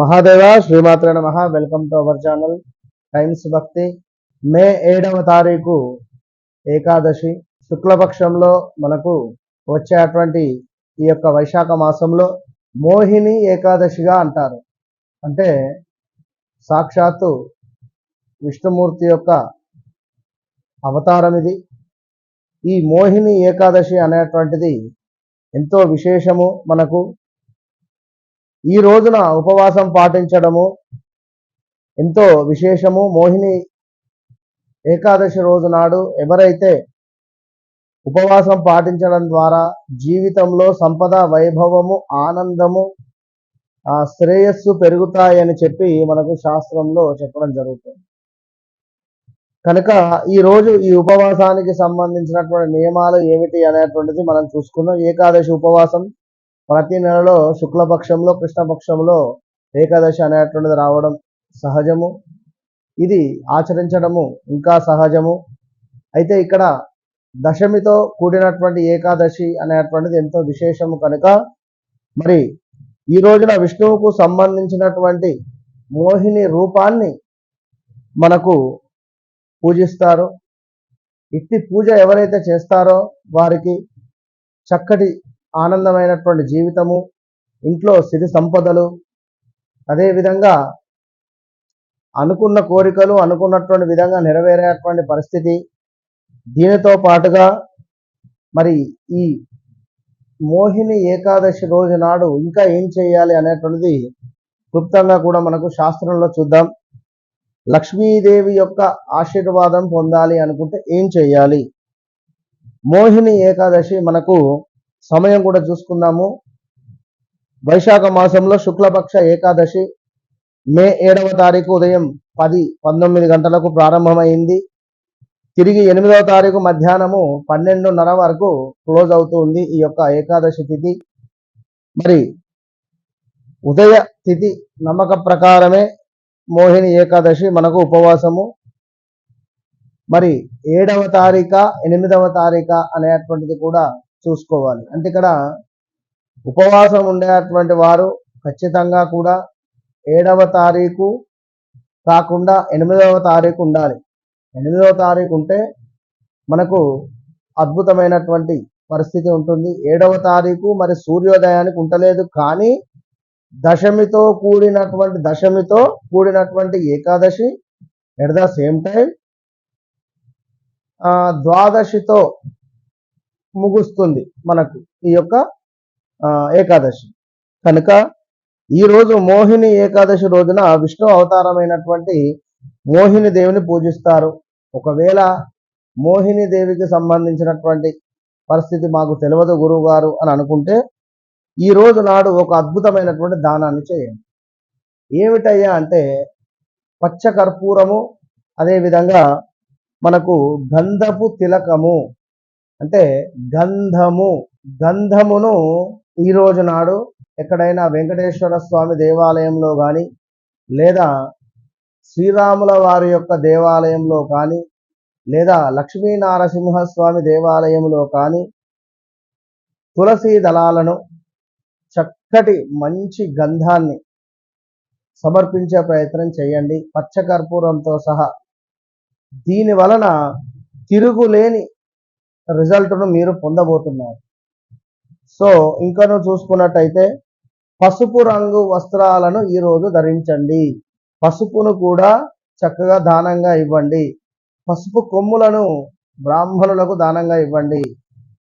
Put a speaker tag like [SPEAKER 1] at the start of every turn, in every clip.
[SPEAKER 1] మహాదేవ శ్రీమాత్ర నమ. Welcome to our channel Times Bhakti May ఏడవ తారీఖు ఏకాదశి. శుక్లపక్షంలో మనకు వచ్చేటువంటి ఈ యొక్క వైశాఖ మాసంలో మోహిని ఏకాదశిగా అంటారు. అంటే సాక్షాత్తు విష్ణుమూర్తి యొక్క అవతారం ఇది. ఈ మోహిని ఏకాదశి అనేటువంటిది ఎంతో విశేషము మనకు. ఈ రోజున ఉపవాసం పాటించడము ఎంతో విశేషము. మోహిని ఏకాదశి రోజు నాడు ఎవరైతే ఉపవాసం పాటించడం ద్వారా జీవితంలో సంపద వైభవము ఆనందము ఆ శ్రేయస్సు పెరుగుతాయని చెప్పి మనకు శాస్త్రంలో చెప్పడం జరుగుతుంది. కనుక ఈ రోజు ఈ ఉపవాసానికి సంబంధించినటువంటి నియమాలు ఏమిటి అనేటువంటిది మనం చూసుకున్నాం ఏకాదశి ఉపవాసం ప్రతి నెలలో శుక్లపక్షంలో కృష్ణపక్షంలో ఏకాదశి అనేటువంటిది రావడం సహజము. ఇది ఆచరించడము ఇంకా సహజము. అయితే ఇక్కడ దశమితో కూడినటువంటి ఏకాదశి అనేటువంటిది ఎంతో విశేషము కనుక మరి ఈ రోజున విష్ణువుకు సంబంధించినటువంటి మోహిని రూపాన్ని మనకు పూజిస్తారు. ఇట్టి పూజ ఎవరైతే చేస్తారో వారికి చక్కటి ఆనందమైనటువంటి జీవితము ఇంట్లో సిరి సంపదలు అదేవిధంగా అనుకున్న కోరికలు అనుకున్నటువంటి విధంగా నెరవేరేటువంటి పరిస్థితి. దీనితో పాటుగా మరి ఈ మోహిని ఏకాదశి రోజు నాడు ఇంకా ఏం చేయాలి అనేటువంటిది క్లుప్తంగా కూడా మనకు శాస్త్రంలో చూద్దాం. లక్ష్మీదేవి యొక్క ఆశీర్వాదం పొందాలి అనుకుంటే ఏం చేయాలి? మోహిని ఏకాదశి మనకు సమయం కూడా చూసుకుందాము. వైశాఖ మాసంలో శుక్లపక్ష ఏకాదశి మే ఏడవ తారీఖు ఉదయం పది పంతొమ్మిది గంటలకు ప్రారంభమైంది. తిరిగి ఎనిమిదవ తారీఖు మధ్యాహ్నము పన్నెండున్నర వరకు క్లోజ్ అవుతుంది ఈ యొక్క ఏకాదశి తిథి. మరి ఉదయ తిథి నమ్మక ప్రకారమే మోహిని ఏకాదశి మనకు ఉపవాసము. మరి ఏడవ తారీఖ ఎనిమిదవ తారీఖ అనేటువంటిది కూడా చూసుకోవాలి. అంటే ఇక్కడ ఉపవాసం ఉండేటువంటి వారు ఖచ్చితంగా కూడా ఏడవ తారీఖు కాకుండా ఎనిమిదవ తారీఖు ఉండాలి. ఎనిమిదవ తారీఖు ఉంటే మనకు అద్భుతమైనటువంటి పరిస్థితి ఉంటుంది. ఏడవ తారీఖు మరి సూర్యోదయానికి ఉండలేదు కానీ దశమితో కూడినటువంటి దశమితో కూడినటువంటి ఏకాదశి ఎట్ ద సేమ్ టైం ద్వాదశితో ముగుస్తుంది మనకు ఈ యొక్క ఏకాదశి. కనుక ఈరోజు మోహిని ఏకాదశి రోజున విష్ణు అవతారమైనటువంటి మోహిని దేవిని పూజిస్తారు. ఒకవేళ మోహిని దేవికి సంబంధించినటువంటి పరిస్థితి మాకు తెలియదు గురువు గారు అని అనుకుంటే ఈ రోజు నాడు ఒక అద్భుతమైనటువంటి దానాన్ని చేయండి. ఏమిటయ్యా అంటే పచ్చ కర్పూరము అదేవిధంగా మనకు గంధపు తిలకము అంటే గంధము. గంధమును ఈ రోజు నాడు ఎక్కడైనా వెంకటేశ్వర స్వామి దేవాలయంలో కానీ లేదా శ్రీరాముల వారి యొక్క దేవాలయంలో కానీ లేదా లక్ష్మీ నారసింహస్వామి దేవాలయంలో కానీ తులసి దళాలను చక్కటి మంచి గంధాన్ని సమర్పించే ప్రయత్నం చేయండి. పచ్చకర్పూరంతో సహా. దీని వలన తిరుగులేని రిజల్ట్ను మీరు పొందబోతున్నారు. సో ఇంకను చూసుకున్నట్టయితే పసుపు రంగు వస్త్రాలను ఈరోజు ధరించండి. పసుపును కూడా చక్కగా దానంగా ఇవ్వండి. పసుపు కొమ్ములను బ్రాహ్మణులకు దానంగా ఇవ్వండి.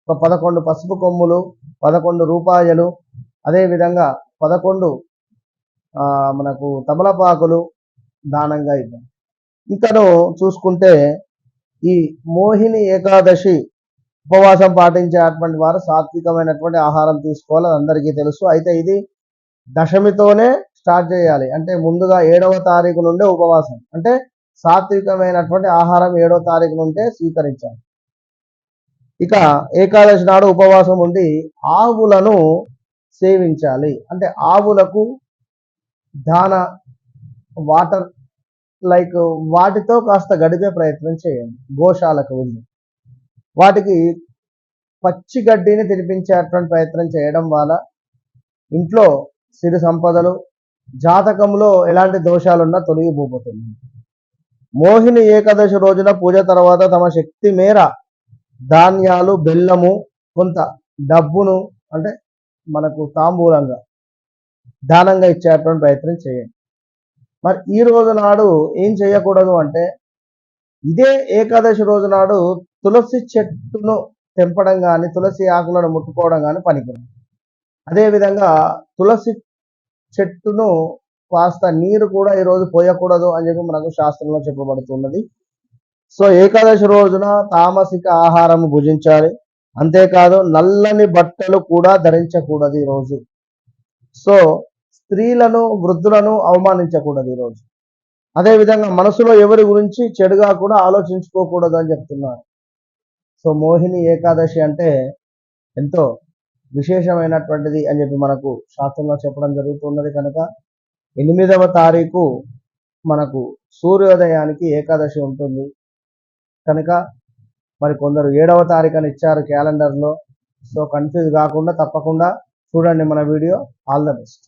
[SPEAKER 1] ఒక పదకొండు పసుపు కొమ్ములు పదకొండు రూపాయలు అదేవిధంగా పదకొండు మనకు తమలపాకులు దానంగా ఇవ్వండి. ఇంకను చూసుకుంటే ఈ మోహిని ఏకాదశి ఉపవాసం పాటించేటువంటి వారు సాత్వికమైనటువంటి ఆహారం తీసుకోవాలి అందరికీ తెలుసు. అయితే ఇది దశమితోనే స్టార్ట్ చేయాలి. అంటే ముందుగా ఏడవ తారీఖు నుండే ఉపవాసం. అంటే సాత్వికమైనటువంటి ఆహారం ఏడవ తారీఖు నుండే స్వీకరించాలి. ఇక ఏకాదశి నాడు ఉపవాసం ఉండి ఆవులను సేవించాలి. అంటే ఆవులకు దాన వాటర్ లైక్ వాటితో కాస్త గడిపే ప్రయత్నం చేయండి. గోశాలకు వెళ్ళి. వాటికి పచ్చి గడ్డిని తినిపించేటువంటి ప్రయత్నం చేయడం వల్ల ఇంట్లో సిరి సంపదలు జాతకంలో ఎలాంటి దోషాలున్నా తొలగిపోతుంది మోహిని ఏకాదశి రోజున పూజ తర్వాత తమ శక్తి మేర ధాన్యాలు బెల్లము కొంత డబ్బును అంటే మనకు తాంబూలంగా దానంగా ఇచ్చేటువంటి ప్రయత్నం చేయండి. మరి ఈ రోజు నాడు ఏం చేయకూడదు అంటే ఇదే ఏకాదశి రోజు నాడు తులసి చెట్టును తెంపడం కానీ తులసి ఆకులను ముట్టుకోవడం కానీ పనికిరాదు. అదేవిధంగా తులసి చెట్టును కాస్త నీరు కూడా ఈరోజు పోయకూడదు అని చెప్పి మనకు శాస్త్రంలో చెప్పబడుతున్నది. సో ఏకాదశి రోజున తామసిక ఆహారం భుజించాలి. అంతేకాదు నల్లని బట్టలు కూడా ధరించకూడదు ఈ రోజు. సో స్త్రీలను వృద్ధులను అవమానించకూడదు ఈ రోజు. అదేవిధంగా మనసులో ఎవరి గురించి చెడుగా కూడా ఆలోచించుకోకూడదు అని చెప్తున్నారు. సో మోహిని ఏకాదశి అంటే ఎంతో విశేషమైనటువంటిది అని చెప్పి మనకు శాస్త్రంలో చెప్పడం జరుగుతున్నది కనుక ఎనిమిదవ తారీఖు మనకు సూర్యోదయానికి ఏకాదశి ఉంటుంది. కనుక మరి కొందరు ఏడవ తారీఖు అని ఇచ్చారు క్యాలెండర్లో. సో కన్ఫ్యూజ్ కాకుండా తప్పకుండా చూడండి మన వీడియో. All the best.